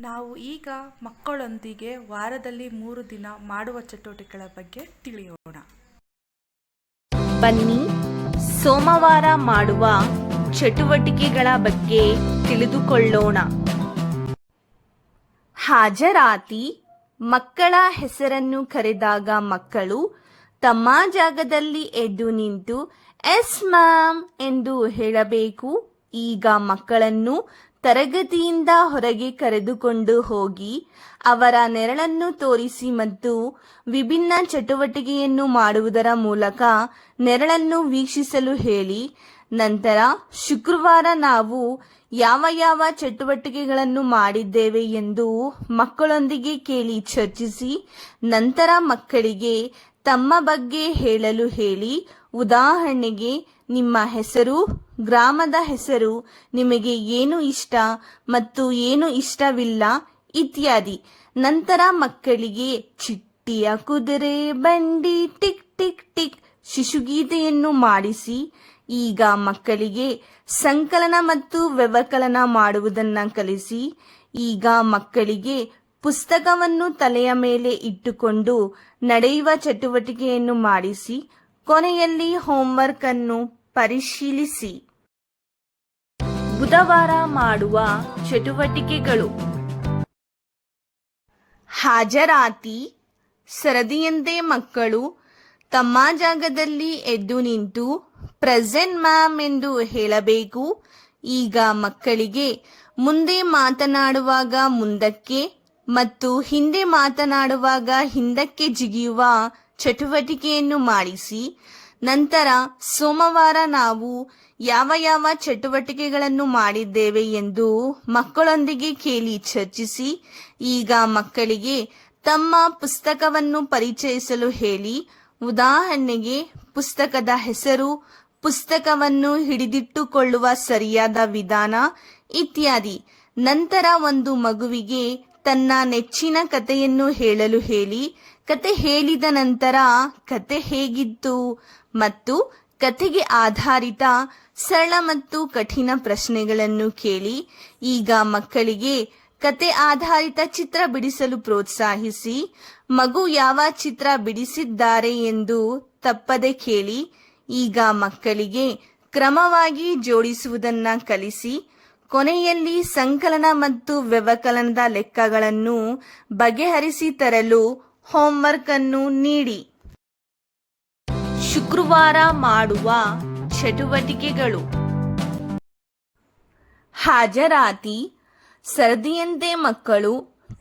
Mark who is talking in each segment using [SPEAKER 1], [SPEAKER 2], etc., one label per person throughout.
[SPEAKER 1] ನಾವು ಈಗ ಮಕ್ಕಳೊಂದಿಗೆ ವಾರದಲ್ಲಿ ಮೂರು ದಿನ ಮಾಡುವ ಚಟುವಟಿಕೆಗಳ ಬಗ್ಗೆ ತಿಳಿಯೋಣ.
[SPEAKER 2] ಬನ್ನಿ, ಸೋಮವಾರ ಮಾಡುವ ಚಟುವಟಿಕೆಗಳ ಬಗ್ಗೆ ತಿಳಿದುಕೊಳ್ಳೋಣ. ಹಾಜರಾತಿ, ಮಕ್ಕಳ ಹೆಸರನ್ನು ಕರೆದಾಗ ಮಕ್ಕಳು ತಮ್ಮ ಜಾಗದಲ್ಲಿ ಎದ್ದು ನಿಂತು, ಎಸ್ ಮ್ಯಾಮ್ ಎಂದು ಹೇಳಬೇಕು. ಈಗ ಮಕ್ಕಳನ್ನು ತರಗತಿಯಿಂದ ಹೊರಗೆ ಕರೆದುಕೊಂಡು ಹೋಗಿ ಅವರ ನೆರಳನ್ನು ತೋರಿಸಿ ಮತ್ತು ವಿಭಿನ್ನ ಚಟುವಟಿಕೆಯನ್ನು ಮಾಡುವುದರ ಮೂಲಕ ನೆರಳನ್ನು ವೀಕ್ಷಿಸಲು ಹೇಳಿ. ನಂತರ ಶುಕ್ರವಾರ ನಾವು ಯಾವ ಯಾವ ಚಟುವಟಿಕೆಗಳನ್ನು ಮಾಡಿದ್ದೇವೆ ಎಂದು ಮಕ್ಕಳೊಂದಿಗೆ ಕೇಳಿ ಚರ್ಚಿಸಿ, ನಂತರ ಮಕ್ಕಳಿಗೆ ತಮ್ಮ ಬಗ್ಗೆ ಹೇಳಲು ಹೇಳಿ. ಉದಾಹರಣೆಗೆ, ನಿಮ್ಮ ಹೆಸರು ಗ್ರಾಮದ ಹೆಸರು ನಿಮಗೆ ಏನು ಇಷ್ಟ ಮತ್ತು ಏನು ಇಷ್ಟವಿಲ್ಲ ಇತ್ಯಾದಿ. ನಂತರ ಮಕ್ಕಳಿಗೆ ಚಿಟ್ಟಿಯ ಕುದುರೆ, ಬಂಡಿ, ಟಿಕ್ ಟಿಕ್ ಟಿಕ್ ಶಿಶುಗೀತೆಯನ್ನು ಮಾಡಿಸಿ. ಈಗ ಮಕ್ಕಳಿಗೆ ಸಂಕಲನ ಮತ್ತು ವ್ಯವಕಲನ ಮಾಡುವುದನ್ನ ಕಲಿಸಿ. ಈಗ ಮಕ್ಕಳಿಗೆ ಪುಸ್ತಕವನ್ನು ತಲೆಯ ಮೇಲೆ ಇಟ್ಟುಕೊಂಡು ನಡೆಯುವ ಚಟುವಟಿಕೆಯನ್ನು ಮಾಡಿಸಿ. ಕೊನೆಯಲ್ಲಿ ಹೋಮ್ವರ್ಕ್ ಅನ್ನು ಪರಿಶೀಲಿಸಿ. ಬುಧವಾರ ಮಾಡುವ ಚಟುವಟಿಕೆಗಳು. ಹಾಜರಾತಿ, ಸರದಿಯಂತೆ ಮಕ್ಕಳು, ತಮ್ಮ ಜಾಗದಲ್ಲಿ ಎದ್ದು ನಿಂತು, ಪ್ರೆಸೆಂಟ್ ಮ್ಯಾಮ್ ಎಂದು ಹೇಳಬೇಕು. ಈಗ ಮಕ್ಕಳಿಗೆ ಮುಂದೆ ಮಾತನಾಡುವಾಗ ಮುಂದಕ್ಕೆ ಮತ್ತು ಹಿಂದೆ ಮಾತನಾಡುವಾಗ ಹಿಂದಕ್ಕೆ ಜಿಗಿಯುವ ಚಟುವಟಿಕೆಯನ್ನು ಮಾಡಿಸಿ ನಂತರ ಸೋಮವಾರ ನಾವು ಯಾವ ಯಾವ ಚಟುವಟಿಕೆಗಳನ್ನು ಮಾಡಿದ್ದೇವೆ ಎಂದು ಮಕ್ಕಳೊಂದಿಗೆ ಕೇಳಿ ಚರ್ಚಿಸಿ, ಈಗ ಮಕ್ಕಳಿಗೆ ತಮ್ಮ ಪುಸ್ತಕವನ್ನು ಪರಿಚಯಿಸಲು ಹೇಳಿ, ಉದಾಹರಣೆಗೆ ಪುಸ್ತಕದ ಹೆಸರು, ಪುಸ್ತಕವನ್ನು ಹಿಡಿದಿಟ್ಟುಕೊಳ್ಳುವ ಸರಿಯಾದ ವಿಧಾನ ಇತ್ಯಾದಿ. ನಂತರ ಒಂದು ಮಗುವಿಗೆ ತನ್ನ ನೆಚ್ಚಿನ ಕಥೆಯನ್ನು ಹೇಳಲು ಹೇಳಿ ಕತೆ ಹೇಳಿದ ನಂತರ ಕತೆ ಹೇಗಿತ್ತು ಮತ್ತು ಕತೆಗೆ ಆಧಾರಿತ ಸರಳ ಮತ್ತು ಕಠಿಣ ಪ್ರಶ್ನೆಗಳನ್ನು ಕೇಳಿ, ಈಗ ಮಕ್ಕಳಿಗೆ ಕತೆ ಆಧಾರಿತ ಚಿತ್ರ ಬಿಡಿಸಲು ಪ್ರೋತ್ಸಾಹಿಸಿ, ಮಗು ಯಾವ ಚಿತ್ರ ಬಿಡಿಸಿದ್ದಾರೆ ಎಂದು ತಪ್ಪದೆ ಕೇಳಿ, ಈಗ ಮಕ್ಕಳಿಗೆ ಕ್ರಮವಾಗಿ ಜೋಡಿಸುವುದನ್ನ ಕಲಿಸಿ, ಕೊನೆಯಲ್ಲಿ ಸಂಕಲನ ಮತ್ತು ವ್ಯವಕಲನದ ಲೆಕ್ಕಗಳನ್ನು ಬಗೆಹರಿಸಿ ತರಲು ಹೋಂವರ್ಕ್ ಅನ್ನು ನೀಡಿ. ಶುಕ್ರವಾರ ಮಾಡುವ ಚಟುವಟಿಕೆಗಳು. ಹಾಜರಾತಿ, ಸರದಿಯಂತೆ ಮಕ್ಕಳು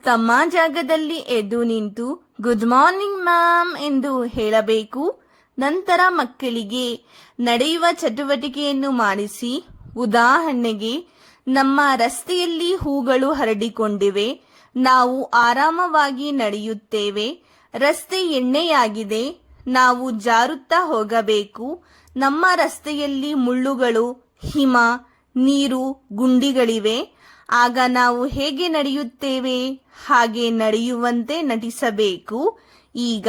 [SPEAKER 2] ತಮ್ಮ ಜಾಗದಲ್ಲಿ ಎದ್ದು ನಿಂತು ಗುಡ್ ಮಾರ್ನಿಂಗ್ ಮ್ಯಾಮ್ ಎಂದು ಹೇಳಬೇಕು. ನಂತರ ಮಕ್ಕಳಿಗೆ ನಡೆಯುವ ಚಟುವಟಿಕೆಯನ್ನು ಮಾಡಿಸಿ, ಉದಾಹರಣೆಗೆ, ನಮ್ಮ ರಸ್ತೆಯಲ್ಲಿ ಹೂಗಳು ಹರಡಿಕೊಂಡಿವೆ ನಾವು ಆರಾಮವಾಗಿ ನಡೆಯುತ್ತೇವೆ. ರಸ್ತೆ ಎಣ್ಣೆಯಾಗಿದೆ. ನಾವು ಜಾರುತ್ತಾ ಹೋಗಬೇಕು. ನಮ್ಮ ರಸ್ತೆಯಲ್ಲಿ ಮುಳ್ಳುಗಳು, ಹಿಮ, ನೀರು, ಗುಂಡಿಗಳಿವೆ. ಆಗ ನಾವು ಹೇಗೆ ನಡೆಯುತ್ತೇವೆ? ಹಾಗೆ ನಡೆಯುವಂತೆ ನಟಿಸಬೇಕು. ಈಗ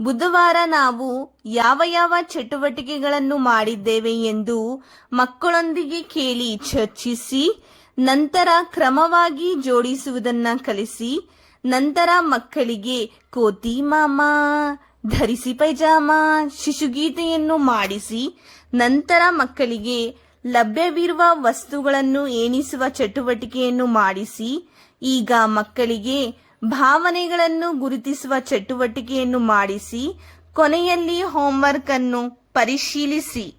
[SPEAKER 2] ಬುಧವಾರ ನಾವು ಯಾವ ಯಾವ ಚಟುವಟಿಕೆಗಳನ್ನು ಮಾಡಿದ್ದೇವೆ ಎಂದು ಮಕ್ಕಳೊಂದಿಗೆ ಕೇಳಿ ಚರ್ಚಿಸಿ. ನಂತರ ಕ್ರಮವಾಗಿ ಜೋಡಿಸುವುದನ್ನ ಕಲಿಸಿ, ನಂತರ ಮಕ್ಕಳಿಗೆ, ಕೋತಿ ಮಾಮ, ಧರಿಸಿ ಪೈಜಾಮ, ಶಿಶುಗೀತೆಯನ್ನು ಮಾಡಿಸಿ, ನಂತರ ಮಕ್ಕಳಿಗೆ ಲಭ್ಯವಿರುವ ವಸ್ತುಗಳನ್ನು ಎಣಿಸುವ ಚಟುವಟಿಕೆಯನ್ನು ಮಾಡಿಸಿ, ಈಗ ಮಕ್ಕಳಿಗೆ ಭಾವನೆಗಳನ್ನು ಗುರುತಿಸುವ ಚಟುವಟಿಕೆಯನ್ನು ಮಾಡಿಸಿ, ಕೊನೆಯಲ್ಲಿ ಹೋಮ್ವರ್ಕ್ ಅನ್ನು ಪರಿಶೀಲಿಸಿ.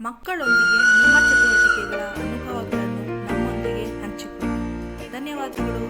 [SPEAKER 1] ಮಕ್ಕಳೊಂದಿಗೆ ಅನುಭವಗಳನ್ನು ನಮ್ಮೊಂದಿಗೆ ಹಂಚಿಕೊಳ್ಳಿ ಧನ್ಯವಾದಗಳು